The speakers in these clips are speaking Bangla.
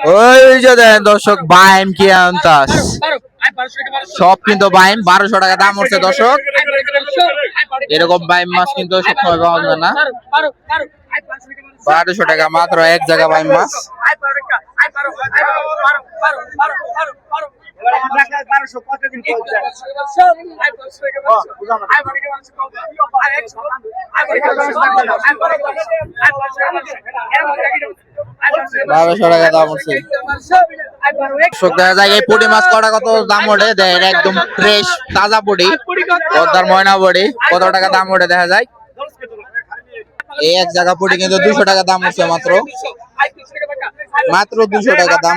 ওই যে দেখেন দর্শক বাইম কি আনতাস? সব কিন্তু বাইম বারোশো টাকা দাম উঠছে দর্শক। এরকম বাইম মাছ কিন্তু সবসময় পাওয়া যায় না। বারোশো টাকা মাত্র এক জায়গা বাইম মাছ। বারোশো টাকা দাম দেখা যায় এই পুঁটি মাছ কটা কত দাম ওঠে। একদম ফ্রেশ তাজা ময়না কত টাকা দাম ওঠে, দেখা যায় এই এক জায়গা কিন্তু দুশো টাকা দাম মাত্র। মাত্র দুশো টাকা দাম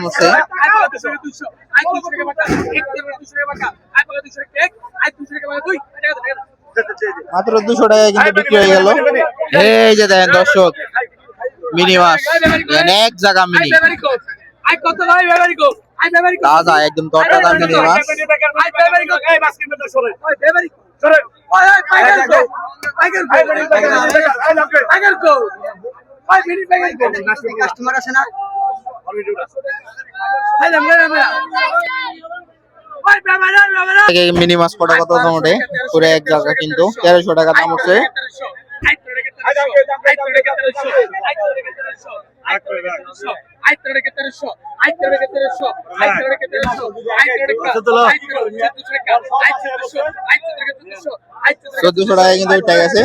মাত্র দুশো কিন্তু বিক্রি হয়ে গেল। এই যে দর্শক মিনি মাছ দেখেন এক জায়গা মিনি তাজা একদম তরতাজা মিনি মাছ কাস্টমার আছে না? মিনি মাছ কটা কত দাম ওঠে পুরো এক জায়গা কিন্তু। তেরোশো টাকা দাম উঠছে চোদ্দশো টাকা কিন্তু উঠে গেছে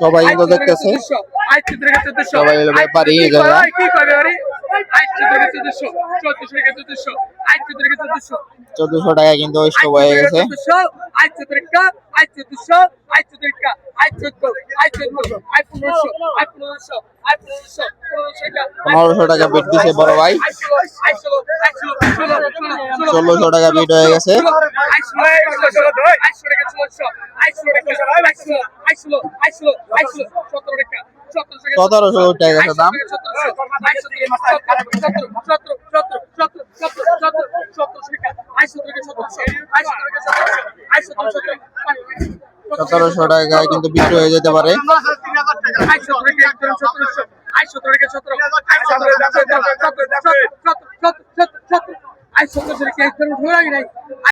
সবাই দেখতেছে সবাই হলো ব্যাপারী জায়গা চোদ্দশো টাকা কিন্তু ওই সবাই হয়ে গেছে পনেরোশো টাকা বেট দিছে বড় ভাই ষোলোশো টাকা বিট হয়ে গেছে সতেরোশো গেছে দাম। সতেরোশো টাকায় কিন্তু বিক্রি হয়ে যেতে পারে।